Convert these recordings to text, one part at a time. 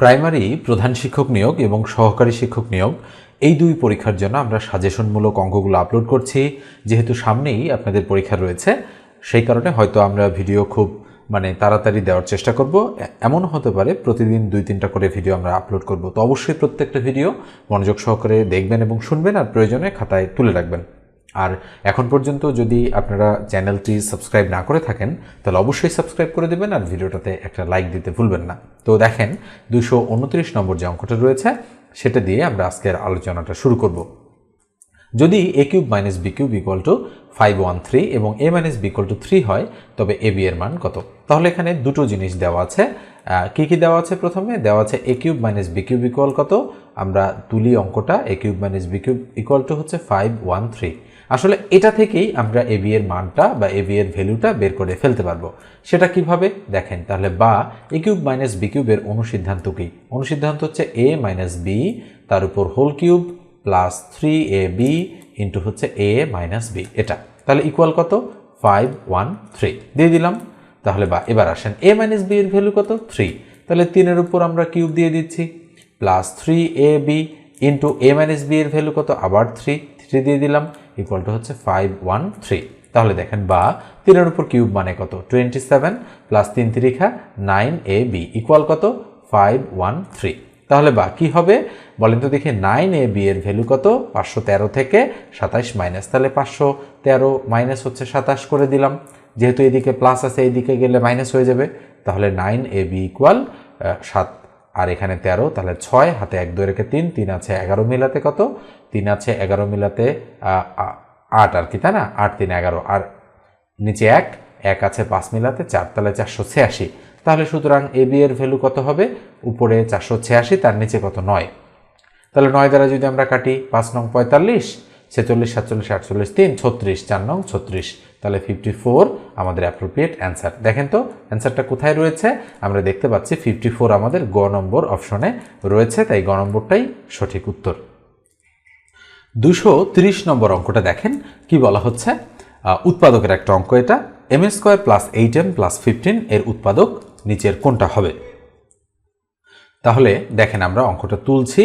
Primary, প্রধান শিক্ষক নিয়োগ এবং সহকারী শিক্ষক নিয়োগ, এই দুই পরীক্ষার জন্য আমরা সাজেশনমূলক অঙ্কগুলো আপলোড করছি। যেহেতু সামনেই আপনাদের পরীক্ষা রয়েছে, সেই কারণে হয়তো আমরা ভিডিও খুব মানে তাড়াতাড়ি দেওয়ার চেষ্টা করব। এমন হতে পারে প্রতিদিন দুই, তিনটা করে ভিডিও আমরা আপলোড করব। তো অবশ্যই প্রত্যেকটা ভিডিও মনোযোগ সহকারে দেখবেন এবং শুনবেন আর প্রয়োজনে খাতায় তুলে রাখবেন। আর এখন পর্যন্ত যদি আপনারা চ্যানেলটি সাবস্ক্রাইব না করে থাকেন, তাহলে অবশ্যই সাবস্ক্রাইব করে দেবেন আর ভিডিওটাতে একটা লাইক দিতে ভুলবেন না। তো দেখেন দুশো নম্বর যে অঙ্কটা রয়েছে, সেটা দিয়ে আমরা আজকের আলোচনাটা শুরু করব। যদি A cube minus B cube equal to five one three এবং A minus B equal to three হয়, তবে এ বি এর মান কত? তাহলে এখানে দুটো জিনিস দেওয়া আছে। কি কি দেওয়া আছে প্রথমে? দেওয়া আছে A cube minus B cube equal কত? আমরা তুলি অঙ্কটা A cube minus B cube equal to হচ্ছে ফাইভ ওয়ান থ্রি আসলে এটা থেকেই আমরা এ বি এর মানটা বা এ বি এর ভ্যালুটা বের করে ফেলতে পারব। সেটা কীভাবে? দেখেন, তাহলে বা এ কিউব মাইনাস বি কিউবের অনুসিদ্ধান্ত কি? অনুসিদ্ধান্ত হচ্ছে এ মাইনাস বি তার উপর whole cube plus three A B into হচ্ছে এ মাইনাস বি এটা। তাহলে ইকুয়াল কত? ফাইভ ওয়ান থ্রি দিয়ে দিলাম। তাহলে বা, এবার আসেন এ মাইনাস বি এর ভ্যালু কত? থ্রি তাহলে তিনের উপর আমরা কিউব দিয়ে দিচ্ছি। Plus three A B into A minus B এর ভ্যালু কত? আবার থ্রি থ্রি দিয়ে দিলাম ইকুয়াল টু হচ্ছে ফাইভ ওয়ান থ্রি তাহলে দেখেন বা, তিনের উপর কিউব মানে কত? টোয়েন্টি সেভেন প্লাস তিন তিরিখা নাইন এ বি ইকুয়াল কত? ফাইভ ওয়ান থ্রি তাহলে বা, কি হবে? বলেন তো দেখি নাইন এ বি এর ভ্যালু কত? পাঁচশো তেরো থেকে সাতাশ মাইনাস তাহলে পাঁচশো তেরো মাইনাস হচ্ছে সাতাশ করে দিলাম। যেহেতু এদিকে প্লাস আছে, এইদিকে গেলে মাইনাস হয়ে যাবে। তাহলে নাইন এ বি ইকুয়াল সাত। আর এখানে তেরো, তাহলে ছয়, হাতে এক, দুই রেখে তিন তিন আছে এগারো মিলাতে কত? তিন আছে, এগারো মিলাতে আট আর কি, তাই না? আট, তিন, এগারো। আর নিচে এক এক আছে পাঁচ মিলাতে, চার তাহলে চারশো ছিয়াশি। তাহলে সুতরাং এ, বি এর ভ্যালু কত হবে? উপরে চারশো ছিয়াশি, তার নিচে কত? নয়। তাহলে নয় দ্বারা যদি আমরা কাটি পাঁচ নং পঁয়তাল্লিশ, ছেচল্লিশ, সাতচল্লিশ, আটচল্লিশ, তিন, ছত্রিশ, চার নং ছত্রিশ। তাহলে ফিফটি ফোর আমাদের অ্যাপ্রোপ্রিয়েট অ্যান্সার দেখেন তো অ্যান্সারটা কোথায় রয়েছে? আমরা দেখতে পাচ্ছি ফিফটি ফোর আমাদের গ নম্বর অপশনে রয়েছে, তাই গ নম্বরটাই সঠিক উত্তর। দুশো তিরিশ নম্বর অঙ্কটা দেখেন, কি বলা হচ্ছে? উৎপাদকের একটা অঙ্ক এটা। M S square plus eight M plus fifteen এর উৎপাদক নিচের কোনটা হবে? তাহলে দেখেন আমরা অঙ্কটা তুলছি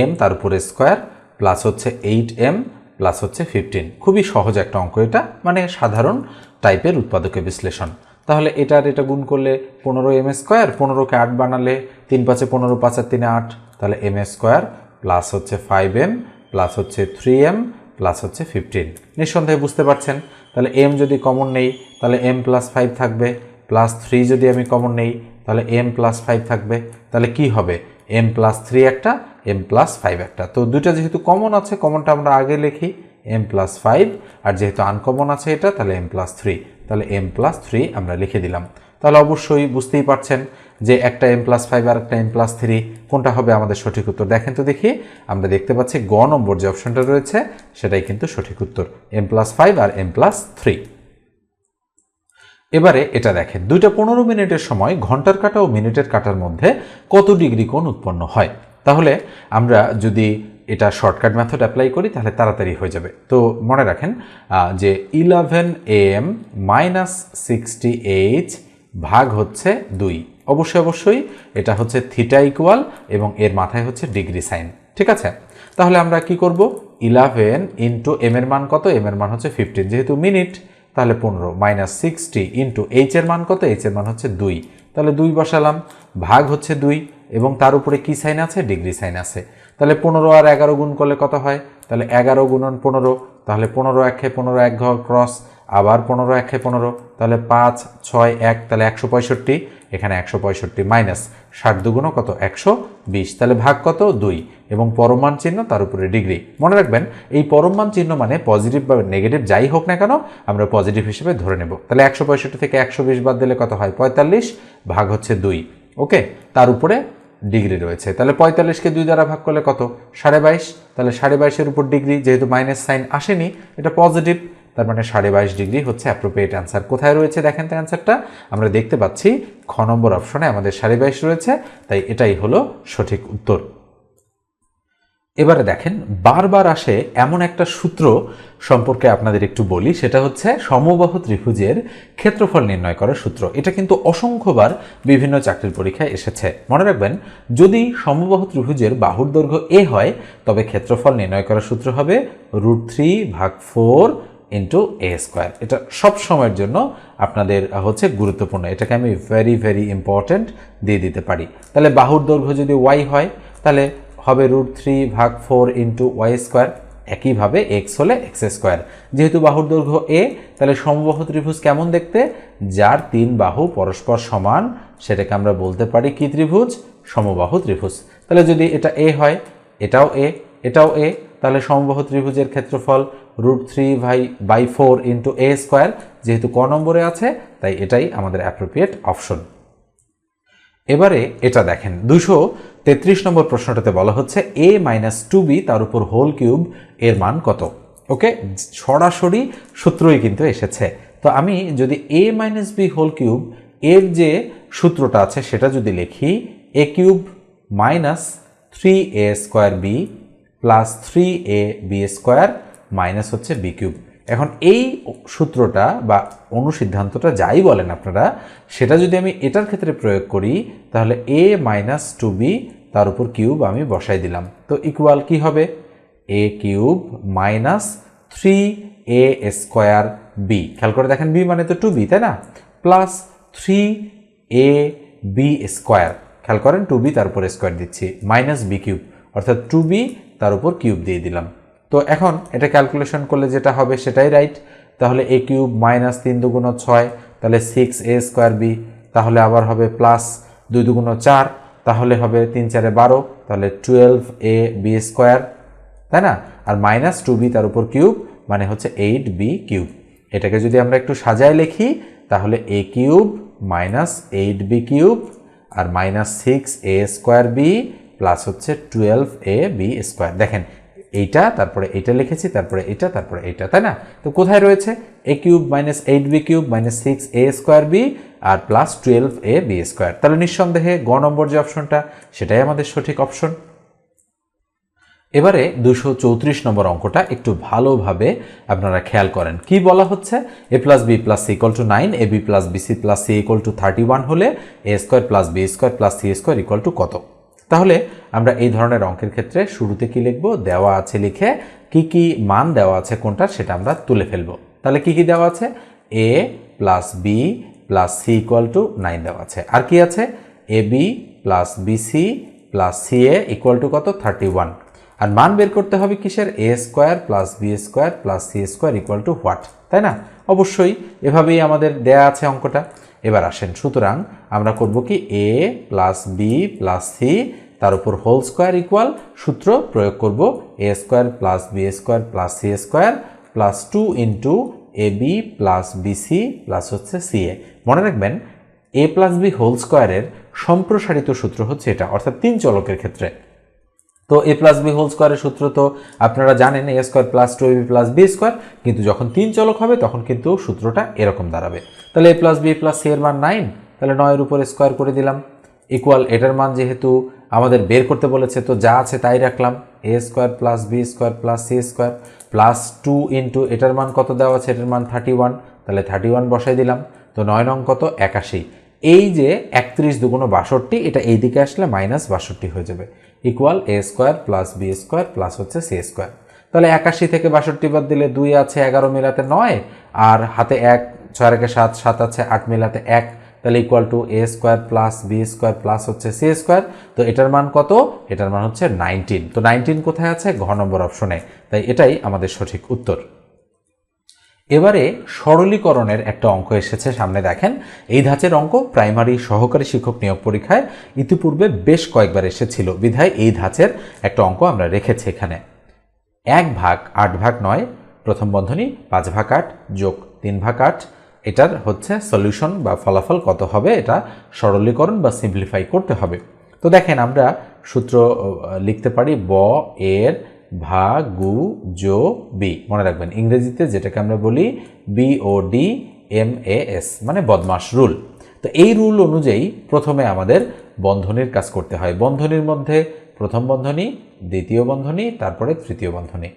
এম তার উপরে স্কোয়ার প্লাস হচ্ছে এইট এম প্লাস হচ্ছে ফিফটিন খুবই সহজ একটা অঙ্ক এটা মানে সাধারণ টাইপের উৎপাদকের বিশ্লেষণ। তাহলে এটা আর এটা গুণ করলে পনেরো এম স্কোয়ার পনেরোকে আট বানালে তিন পাঁচে পনেরো, পাঁচ আর তিনে আট। তাহলে এম স্কোয়ার প্লাস হচ্ছে ফাইভ এম প্লাস হচ্ছে থ্রি এম প্লাস হচ্ছে ফিফটিন নিঃসন্দেহে বুঝতে পারছেন? তাহলে এম যদি কমন নেই, তাহলে এম প্লাস ফাইভ থাকবে। প্লাস থ্রি যদি আমি কমন নেই, তাহলে এম প্লাস ফাইভ থাকবে। তাহলে কি হবে? এম প্লাস থ্রি একটা এম প্লাস ফাইভ একটা। তো দুটো যেহেতু কমন আছে কমনটা আমরা আগে লিখি। এম প্লাস ফাইভ আর যেহেতু আনকমন আছে এটা, তাহলে এম প্লাস থ্রি তাহলে এম প্লাস থ্রি আমরা লিখে দিলাম। তাহলে অবশ্যই বুঝতেই পারছেন যে একটা এম প্লাস ফাইভ আর একটা এম প্লাস থ্রি কোনটা হবে আমাদের সঠিক উত্তর। দেখেন তো দেখি, আমরা দেখতে পাচ্ছি গ নম্বর যে অপশনটা রয়েছে, সেটাই কিন্তু সঠিক উত্তর। এম প্লাস ফাইভ আর এম প্লাস থ্রি এবারে এটা দেখেন, দুইটা পনেরো মিনিটের সময় ঘণ্টার কাটা ও মিনিটের কাটার মধ্যে কত ডিগ্রি কোণ উৎপন্ন হয়? তাহলে আমরা যদি এটা শর্টকাট মেথড অ্যাপ্লাই করি, তাহলে তাড়াতাড়ি হয়ে যাবে। তো মনে রাখেন যে eleven M minus sixty H ভাগ হচ্ছে দুই। অবশ্যই অবশ্যই এটা হচ্ছে থিটা ইকুয়াল এবং এর মাথায় হচ্ছে ডিগ্রি সাইন ঠিক আছে? তাহলে আমরা কি করব? ইলেভেন ইন্টু এম এর মান কত? এম এর মান হচ্ছে ফিফটিন যেহেতু মিনিট তাহলে পনেরো। মাইনাস সিক্সটি ইন্টু এইচ এর মান কত? এইচ এর মান হচ্ছে দুই। তাহলে দুই বসালাম। ভাগ হচ্ছে দুই এবং তার উপরে কি সাইন আছে? ডিগ্রি সাইন আছে। তাহলে পনেরো আর এগারো গুণ করলে কত হয়? তাহলে এগারো গুণন পনেরো। তাহলে পনেরো একে পনেরো এক ঘর ক্রস আবার পনেরো, একে পনেরো, তাহলে পাঁচ, ছয়, এক, তাহলে একশো পঁয়ষট্টি, এখানে একশো পঁয়ষট্টি মাইনাস ষাট দুগুণও কত? একশো বিশ, তাহলে ভাগ কত? দুই, এবং পরমান চিহ্ন তার উপরে ডিগ্রি। মনে রাখবেন, এই পরমান চিহ্ন মানে পজিটিভ বা নেগেটিভ যাই হোক না কেন, আমরা পজিটিভ হিসেবে ধরে নেব। তাহলে একশো পঁয়ষট্টি থেকে একশো বিশ বাদ দিলে কত হয়? পঁয়তাল্লিশ, ভাগ হচ্ছে দুই, ওকে? তার উপরে ডিগ্রি রয়েছে। তাহলে পঁয়তাল্লিশকে দুই দ্বারা ভাগ করলে কত? সাড়ে বাইশ, তাহলে সাড়ে বাইশের উপর ডিগ্রি, যেহেতু মাইনাস সাইন আসেনি, এটা পজিটিভ তার মানে সাড়ে বাইশ ডিগ্রি হচ্ছে অ্যাপ্রোপ্রিয়েট অ্যান্সার কোথায় রয়েছে? দেখেন তো অ্যান্সারটা আমরা দেখতে পাচ্ছি খ নম্বর অপশনে আমাদের সাড়ে বাইশ রয়েছে, তাই এটাই হলো সঠিক উত্তর। এবারে দেখেন, বারবার আসে এমন একটা সূত্র সম্পর্কে আপনাদের একটু বলি, সেটা হচ্ছে সমবাহ ত্রিভুজের ক্ষেত্রফল নির্ণয় করার সূত্র। এটা কিন্তু অসংখ্যবার বিভিন্ন চাকরির পরীক্ষায় এসেছে। মনে রাখবেন, যদি সমবাহ ত্রিভুজের বাহুর দৈর্ঘ্য এ হয়, তবে ক্ষেত্রফল নির্ণয় করার সূত্র হবে রুট থ্রি ভাগ ফোর ইন্টু এ স্কোয়ার এটা সব সময়ের জন্য আপনাদের হচ্ছে গুরুত্বপূর্ণ। এটাকে আমি ভেরি ভেরি ইম্পর্ট্যান্ট দিয়ে দিতে পারি। তাহলে বাহুর দৈর্ঘ্য যদি ওয়াই হয়, তাহলে হবে রুট থ্রি ভাগ ফোর ইন্টু ওয়াই স্কোয়ার একইভাবে এক্স হলে এক্স স্কোয়ার যেহেতু বাহুর দৈর্ঘ্য এ তাহলে সমবাহু ত্রিভুজ কেমন দেখতে? যার তিন বাহু পরস্পর সমান, সেটাকে আমরা বলতে পারি কি ত্রিভুজ? সমবাহু ত্রিভুজ। তাহলে যদি এটা এ হয়, এটাও এ এটাও এ তাহলে সমবাহু ত্রিভুজের ক্ষেত্রফল রুট থ্রি ভাই by four into A square যেহেতু ক নম্বরে আছে, তাই এটাই আমাদের অ্যাপ্রোপ্রিয়েট অপশন এবারে এটা দেখেন দুশো তেত্রিশ নম্বর প্রশ্নটাতে বলা হচ্ছে এ মাইনাস টু বি তার উপর হোল কিউব এর মান কত? ওকে সরাসরি সূত্রই কিন্তু এসেছে। তো আমি যদি A minus B whole cube এর যে সূত্রটা আছে সেটা যদি লিখি A cube minus three A square B plus three A B square minus হচ্ছে বি কিউব এখন এই সূত্রটা বা অনুসিদ্ধান্তটা যাই বলেন আপনারা, সেটা যদি আমি এটার ক্ষেত্রে প্রয়োগ করি, তাহলে এ মাইনাস টু বি তার উপর কিউব আমি বসাই দিলাম। তো ইকুয়াল কি হবে? A cube minus three A square B খেয়াল করে দেখেন বি মানে তো টু বি তাই না? Plus three A B square খেয়াল করেন টু বি তার উপর স্কোয়ার দিচ্ছি মাইনাস বি কিউব অর্থাৎ টু বি তার উপর কিউব দিয়ে দিলাম। তো এখন এটা ক্যালকুলেশন করলে যেটা হবে সেটাই রাইট। তাহলে এ কিউব মাইনাস তিন দুগুণ ছয়, তাহলে সিক্স এ স্কোয়ার বি তাহলে আবার হবে প্লাস দুই দুগুণ চার, তাহলে হবে তিন চারে বারো, তাহলে টুয়েলভ এ বি স্কোয়ার তাই না? আর মাইনাস টু বি তার উপর কিউব মানে হচ্ছে এইট বি কিউব। এটাকে যদি আমরা একটু সাজায় লিখি, তাহলে A cube minus eight B cube, R minus six A square B plus হচ্ছে টুয়েলভ এ বি স্কোয়ার দেখেন, এইটা, তারপরে এটা লিখেছি, তারপরে এটা তারপরে এটা, তাই না? তো কোথায় রয়েছে? A cube minus eight B cube minus six A square B R plus twelve A B square তাহলে নিঃসন্দেহে গ নম্বর যে অপশনটা, সেটাই আমাদের সঠিক অপশন। এবারে দুশো চৌত্রিশ নম্বর অঙ্কটা একটু ভালোভাবে আপনারা খেয়াল করেন। কি বলা হচ্ছে? A plus B plus C equal to nine A B plus B C plus C equal to thirty one হলে A square plus B square plus C square equal to কত? তাহলে আমরা এই ধরনের অঙ্কের ক্ষেত্রে শুরুতে কি লিখব? দেওয়া আছে লিখে কি কি মান দেওয়া আছে কোনটা সেটা আমরা তুলে ফেলব। তাহলে কি কি দেওয়া আছে? A plus B plus C equal to nine দেওয়া আছে। আর কি আছে? A B plus B C plus C A equal to কত? থার্টি ওয়ান আর মান বের করতে হবে কিসের? A square plus B square plus C square equal to what তাই না? অবশ্যই এভাবেই আমাদের দেয়া আছে অঙ্কটা। এবার আসেন, সুতরাং আমরা করব কি? A plus B plus C তার উপর হোল স্কোয়ার ইকুয়াল সূত্র প্রয়োগ করব। A square plus B square plus C square plus two into A B plus B C plus হচ্ছে সি এ মনে রাখবেন এ প্লাস বি হোল স্কোয়ারের সম্প্রসারিত সূত্র হচ্ছে এটা, অর্থাৎ তিন চলকের ক্ষেত্রে। তো এ প্লাস বি হোল স্কোয়ারের সূত্র তো আপনারা জানেন A square plus two B plus B square কিন্তু যখন তিন চলক হবে, তখন কিন্তু সূত্রটা এরকম দাঁড়াবে। তাহলে A plus B plus C এর মান নাইন তাহলে নয়ের উপরে স্কোয়ার করে দিলাম। ইকুয়াল এটার মান যেহেতু আমাদের বের করতে বলেছে, তো যা আছে তাই রাখলাম। A square plus B square plus C square plus two into এটার মান কত দেওয়া আছে? এটার মান থার্টি ওয়ান তাহলে থার্টি ওয়ান বসাই দিলাম। তো নয় নং কত? একাশি। এই যে একত্রিশ দুগুণ বাষট্টি, এটা এই দিকে আসলে মাইনাস বাষট্টি হয়ে যাবে। Equal A square plus B square plus হচ্ছে সি স্কোয়ার তাহলে একাশি থেকে বাষট্টি বাদ দিলে দুই আছে এগারো মিলাতে নয়, আর হাতে এক, ছয় রেখে সাত সাত আছে আট মিলাতে এক, তাহলে equal to A square plus B square plus হচ্ছে সি স্কোয়ার তো এটার মান কত? এটার মান হচ্ছে নাইনটিন তো নাইনটিন কোথায় আছে? ঘ নম্বর অপশনে তাই এটাই আমাদের সঠিক উত্তর। এবারে সরলীকরণের একটা অঙ্ক এসেছে সামনে দেখেন। এই ধাঁচের অঙ্ক প্রাইমারি সহকারী শিক্ষক নিয়োগ পরীক্ষায় ইতিপূর্বে বেশ কয়েকবার এসেছিল। বিধায় এই ধাঁচের একটা অঙ্ক আমরা রেখেছি এখানে। এক ভাগ আট ভাগ নয়, প্রথম বন্ধনী পাঁচ ভাগ আট যোগ তিন ভাগ আট, এটার হচ্ছে সলিউশন বা ফলাফল কত হবে? এটা সরলীকরণ বা সিম্পলিফাই করতে হবে। তো দেখেন আমরা সূত্র লিখতে পারি ব এর ভাগু জো বি। মনে রাখবেন, ইংরেজিতে যেটাকে আমরা বলি B, O, D, M, A, S মানে বদমাস রুল। তো এই রুল অনুযায়ী প্রথমে আমাদের বন্ধনীর কাজ করতে হয়। বন্ধনীর মধ্যে প্রথম বন্ধনী, দ্বিতীয় বন্ধনী, তারপরে তৃতীয় বন্ধনী।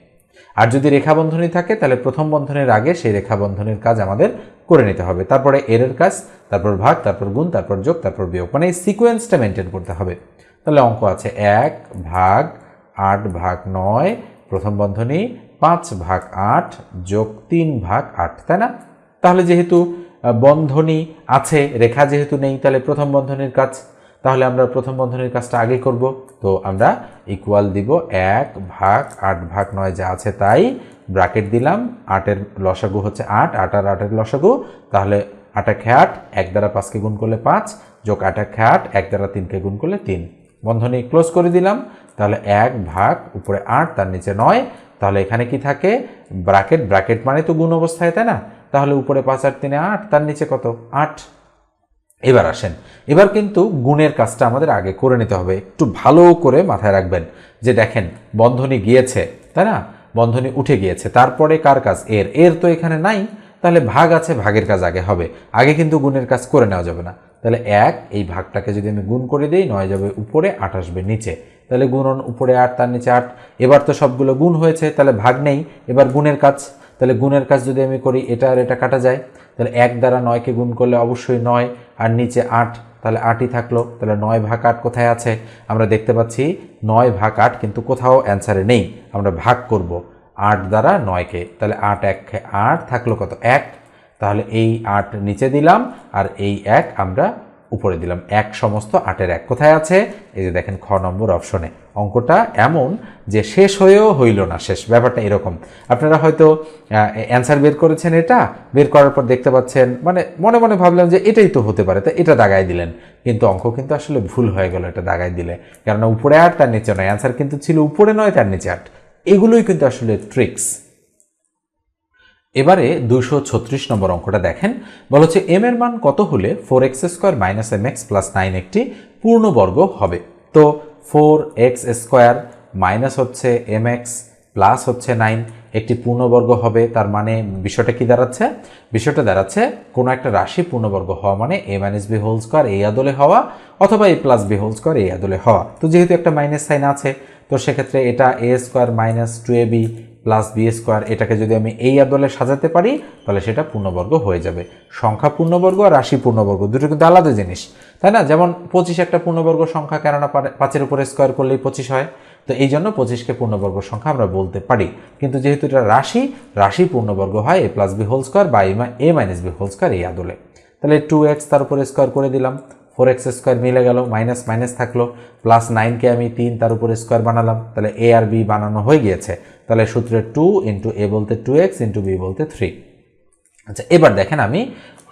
আর যদি রেখা বন্ধনী থাকে, তাহলে প্রথম বন্ধনের আগে সেই রেখা বন্ধনের কাজ আমাদের করে নিতে হবে। তারপরে এরের কাজ, তারপর ভাগ, তারপর গুণ, তারপর যোগ, তারপর বিয়োগ। মানে এই সিকোয়েন্সটা মেনটেন করতে হবে। তাহলে অঙ্ক আছে এক, ভাগ আট ভাগ নয়, প্রথম বন্ধনী, পাঁচ ভাগ আট যোগ তিন ভাগ আট, তাই না? তাহলে যেহেতু বন্ধনী আছে, রেখা যেহেতু নেই, তাহলে প্রথম বন্ধনীর কাজ, তাহলে আমরা প্রথম বন্ধনীর কাজটা আগে করব। তো আমরা ইকুয়াল দিব এক ভাগ আট ভাগ নয় যা আছে তাই ব্রাকেট দিলাম, আটের লসাগু হচ্ছে আট আট আর আটের লসাগু, তাহলে আটা খেয়াট এক দ্বারা পাঁচকে গুণ করলে পাঁচ, যোগ আটা খেয়াট এক দ্বারা তিনকে গুণ করলে তিন। বন্ধনী ক্লোজ করে দিলাম তাহলে এক ভাগ উপরে আট, তার নিচে নয়। তাহলে এখানে কি থাকে? ব্রাকেট ব্রাকেট মানে তো গুণ অবস্থায়, তাই না? তাহলে উপরে পাঁচ আট তিনে আট, তার নিচে কত? আট। এবার আসেন। এবার কিন্তু গুণের কাজটা আমাদের আগে করে নিতে হবে। একটু ভালো করে মাথায় রাখবেন যে দেখেন, বন্ধনী গিয়েছে, তাই না? বন্ধনী উঠে গিয়েছে। তারপরে কার কাজ? এর। এর তো এখানে নাই। তাহলে ভাগ আছে, ভাগের কাজ আগে হবে। আগে কিন্তু গুণের কাজ করে নেওয়া যাবে না। তাহলে এক, এই ভাগটাকে যদি আমি গুণ করে দিই, নয় যাবে উপরে, আট আসবে নিচে। তাহলে গুণন উপরে আট, তার নিচে আট। এবার তো সবগুলো গুণ হয়েছে, তাহলে ভাগ নেই। এবার গুণের কাজ, তাহলে গুণের কাজ যদি আমি করি, এটা আর এটা কাটা যায়। তাহলে এক দ্বারা নয়কে গুণ করলে অবশ্যই নয়, আর নিচে আট, তাহলে আটই থাকল। তাহলে নয় ভাগ আট কোথায় আছে? আমরা দেখতে পাচ্ছি নয় ভাগ আট কিন্তু কোথাও অ্যান্সারে নেই। আমরা ভাগ করব আট দ্বারা নয়কে। তাহলে আট এক, আট থাকল কত? এক। তাহলে এই আট নিচে দিলাম, আর এই এক আমরা উপরে দিলাম এক সমস্ত আটের এক। কোথায় আছে? এই যে দেখেন খ নম্বর অপশনে। অঙ্কটা এমন যে শেষ হয়েও হইল না, শেষ। ব্যাপারটা এরকম। আপনারা হয়তো অ্যান্সার বের করেছেন এটা, বের করার পর দেখতে পাচ্ছেন মানে মনে মনে ভাবলাম যে এটাই তো হতে পারে, তো এটা দাগায় দিলেন। কিন্তু অঙ্ক কিন্তু আসলে ভুল হয়ে গেল এটা দাগায় দিলে। কেননা উপরে আট, তার নিচে নয়। অ্যান্সার কিন্তু ছিল উপরে নয়, তার নিচে আট। এগুলোই কিন্তু আসলে ট্রিক্স এবারে দুশো ছত্রিশ নম্বর অঙ্কটা দেখেন। বলা হচ্ছে এম এর মান কত হলে four X square minus M X plus nine একটি পূর্ণবর্গ হবে? তো ফোর এক্স স্কোয়ার মাইনাস হচ্ছে এম এক্স প্লাস হচ্ছে নাইন একটি পূর্ণবর্গ হবে, তার মানে বিষয়টা কি দাঁড়াচ্ছে? বিষয়টা দাঁড়াচ্ছে কোনো একটা রাশি পূর্ণবর্গ হওয়া মানে A minus B whole square এই আদলে হওয়া অথবা A plus B whole square এই আদলে হওয়া। তো যেহেতু একটা মাইনাস সাইন আছে, তো সেক্ষেত্রে এটা A square minus two A B plus B square এটাকে যদি আমি এই আদলে সাজাতে পারি, তাহলে সেটা পূর্ণবর্গ হয়ে যাবে। সংখ্যা পূর্ণবর্গ আর রাশি পূর্ণবর্গ দুটো কিন্তু আলাদা জিনিস, তাই না? যেমন পঁচিশ একটা পূর্ণবর্গ সংখ্যা কেননা পাঁচের উপরে স্কোয়ার করলেই পঁচিশ হয়। তো এই জন্য পঁচিশকে পূর্ণবর্গ সংখ্যা আমরা বলতে পারি। কিন্তু যেহেতু এটা রাশি রাশি পূর্ণবর্গ হয় A plus B whole square বা A minus B whole square এই আদলে। তাহলে টু এক্স তার উপরে স্কোয়ার করে দিলাম। ফোর এক্স স্কোয়ার মিলে গেল মাইনাস মাইনাস থাকল। প্লাস নাইনকে আমি তিন তার উপরে স্কোয়ার বানালাম। তাহলে এ আর বি বানানো হয়ে গিয়েছে। তাহলে সূত্রে টু ইন্টু এ বলতে টু এক্স ইন্টু বি বলতে থ্রি আচ্ছা এবার দেখেন আমি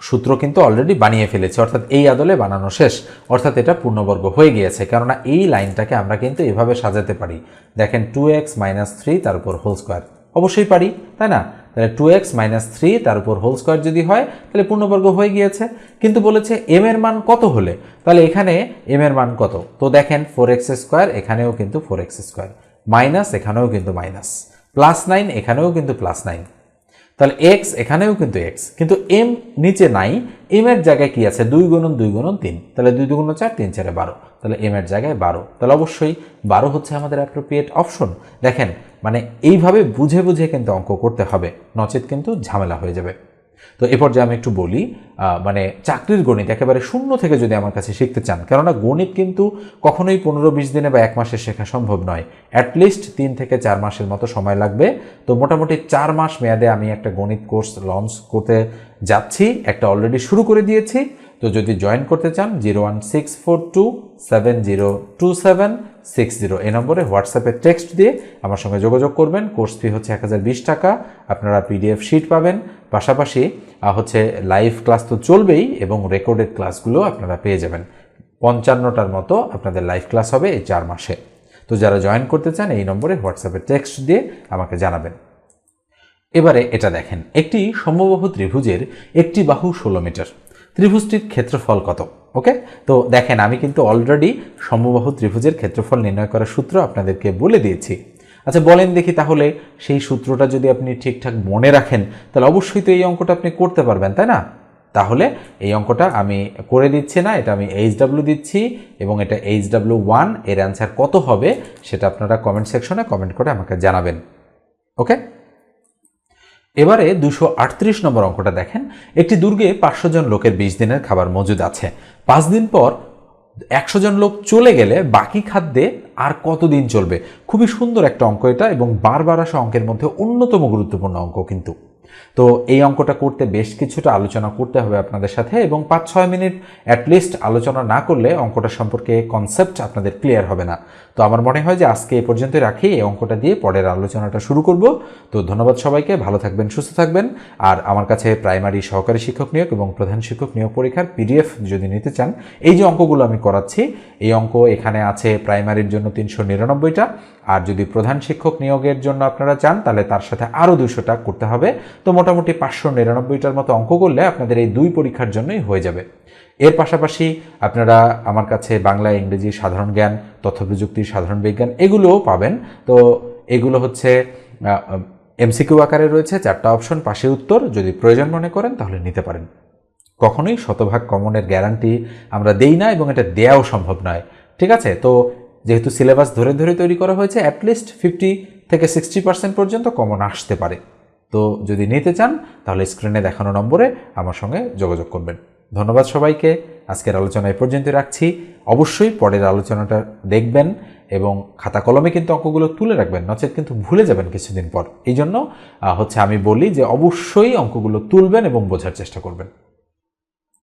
সূত্র কিন্তু অলরেডি বানিয়ে ফেলেছি, অর্থাৎ এই আদলে বানানো শেষ। অর্থাৎ এটা পূর্ণবর্গ হয়ে গিয়েছে, কেননা এই লাইনটাকে আমরা কিন্তু এভাবে সাজাতে পারি। দেখেন টু এক্স মাইনাস থ্রি তার উপর হোল স্কোয়ার অবশ্যই পারি, তাই না? তাহলে টু এক্স মাইনাস থ্রি তার উপর হোল স্কোয়ার যদি হয়, তাহলে পূর্ণবর্গ হয়ে গিয়েছে। কিন্তু বলেছে এম এর মান কত হলে? তাহলে এখানে এম এর মান কত? তো দেখেন ফোর এক্স স্কোয়ার এখানেও কিন্তু ফোর এক্স স্কোয়ার মাইনাস এখানেও কিন্তু মাইনাস, প্লাস নাইন এখানেও কিন্তু প্লাস নাইন। তাহলে এক্স এখানেও কিন্তু এক্স, কিন্তু এম নিচে নাই, এম এর জায়গায় কি আছে? দুই গুণন দুই গুণন তিন। তাহলে দুই দুগুণ চার, তিন চারে বারো। তাহলে এম এর জায়গায় বারো। তাহলে অবশ্যই বারো হচ্ছে আমাদের অ্যাপ্রোপ্রিয়েট অপশন দেখেন মানে এইভাবে বুঝে বুঝে কিন্তু অঙ্ক করতে হবে, নচেত কিন্তু ঝামেলা হয়ে যাবে। তো এ পর্যায়ে আমি একটু বলি মানে চাকরির গণিত একেবারে শূন্য থেকে যদি আমার কাছে শিখতে চান, কেননা গণিত কিন্তু কখনোই পনেরো বিশ দিনে বা এক মাসে শেখা সম্ভব নয়। অ্যাটলিস্ট তিন থেকে চার মাসের মতো সময় লাগবে। তো মোটামুটি চার মাস মেয়াদে আমি একটা গণিত কোর্স লঞ্চ করতে যাচ্ছি, একটা অলরেডি শুরু করে দিয়েছি। তো যদি জয়েন করতে চান zero one six four two seven zero two seven six zero এই নম্বরে হোয়াটসঅ্যাপে টেক্সট দিয়ে আমার সঙ্গে যোগাযোগ করবেন। কোর্স ফি হচ্ছে এক হাজার বিশ টাকা। আপনারা পিডিএফ শিট পাবেন। পাশাপাশি হচ্ছে লাইভ ক্লাস তো চলবেই এবং রেকর্ডেড ক্লাসগুলো আপনারা পেয়ে যাবেন। পঞ্চান্নটার মতো আপনাদের লাইভ ক্লাস হবে এই চার মাসে। তো যারা জয়েন করতে চান, এই নম্বরে হোয়াটসঅ্যাপে টেক্সট দিয়ে আমাকে জানাবেন। এবারে এটা দেখেন, একটি সমবাহু ত্রিভুজের একটি বাহু ষোলো মিটার। ত্রিভুজটির ক্ষেত্রফল কত? ওকে তো দেখেন, আমি কিন্তু অলরেডি সমবাহু ত্রিভুজের ক্ষেত্রফল নির্ণয় করার সূত্র আপনাদেরকে বলে দিয়েছি। আচ্ছা বলেন দেখি তাহলে সেই সূত্রটা যদি আপনি ঠিকঠাক মনে রাখেন, তাহলে অবশ্যই তো এই অঙ্কটা আপনি করতে পারবেন, তাই না? তাহলে এই অঙ্কটা আমি করে দিচ্ছি না, এটা আমি এইচ ডাব্লিউ দিচ্ছি, এবং এটা এইচ ডাব্লিউ ওয়ানের অ্যান্সার কত হবে সেটা আপনারা কমেন্ট সেকশনে কমেন্ট করে আমাকে জানাবেন। ওকে এবারে দুশো আটত্রিশ নম্বর অঙ্কটা দেখেন। একটি দুর্গে পাঁচশো জন লোকের বিশ দিনের খাবার মজুদ আছে। পাঁচ দিন পর একশো জন লোক চলে গেলে বাকি খাদ্যে আর কতদিন চলবে? খুবই সুন্দর একটা অঙ্ক এটা এবং বারবার আসা অঙ্কের মধ্যে অন্যতম গুরুত্বপূর্ণ অঙ্ক কিন্তু। তো এই অঙ্কটা করতে বেশ কিছুটা আলোচনা করতে হবে আপনাদের সাথে এবং পাঁচ, ছয় মিনিট অ্যাটলিস্ট আলোচনা না করলে অঙ্কটা সম্পর্কে কনসেপ্ট আপনাদের ক্লিয়ার হবে না। তো আমার মনে হয় যে আজকে এই পর্যন্ত রাখি, এই অঙ্কটা দিয়ে পরের আলোচনাটা শুরু করব। তো ধন্যবাদ সবাইকে, ভালো থাকবেন, সুস্থ থাকবেন। আর আমার কাছে প্রাইমারি সহকারী শিক্ষক নিয়োগ এবং প্রধান শিক্ষক নিয়োগ পরীক্ষার পিডিএফ যদি নিতে চান, এই যে অঙ্কগুলো আমি করাচ্ছি, এই অঙ্ক এখানে আছে প্রাইমারির জন্য তিনশো নিরানব্বইটা। আর যদি প্রধান শিক্ষক নিয়োগের জন্য আপনারা চান, তাহলে তার সাথে আরও দুশোটা করতে হবে। তো মোটামুটি পাঁচশো নিরানব্বইটার মতো অঙ্ক করলে আপনাদের এই দুই পরীক্ষার জন্যই হয়ে যাবে। এর পাশাপাশি আপনারা আমার কাছে বাংলা, ইংরেজি, সাধারণ জ্ঞান তথ্য প্রযুক্তি সাধারণ বিজ্ঞান এগুলোও পাবেন। তো এগুলো হচ্ছে এমসিকিউ আকারে রয়েছে, চারটা অপশন, পাশে উত্তর। যদি প্রয়োজন মনে করেন তাহলে নিতে পারেন। কখনোই শতভাগ কমনের গ্যারান্টি আমরা দেই না এবং এটা দেয়াও সম্ভব নয়। ঠিক আছে? তো যেহেতু সিলেবাস ধরে ধরে তৈরি করা হয়েছে অ্যাটলিস্ট ফিফটি থেকে সিক্সটি পার্সেন্ট পর্যন্ত কমন আসতে পারে। তো যদি নিতে চান, তাহলে স্ক্রিনে দেখানো নম্বরে আমার সঙ্গে যোগাযোগ করবেন। ধন্যবাদ সবাইকে। আজকের আলোচনা এ পর্যন্ত রাখছি। অবশ্যই পরের আলোচনাটা দেখবেন এবং খাতা কলমে কিন্তু অঙ্কগুলো তুলে রাখবেন, নচেত কিন্তু ভুলে যাবেন কিছুদিন পর। এই জন্য হচ্ছে আমি বলি যে অবশ্যই অঙ্কগুলো তুলবেন এবং বোঝার চেষ্টা করবেন।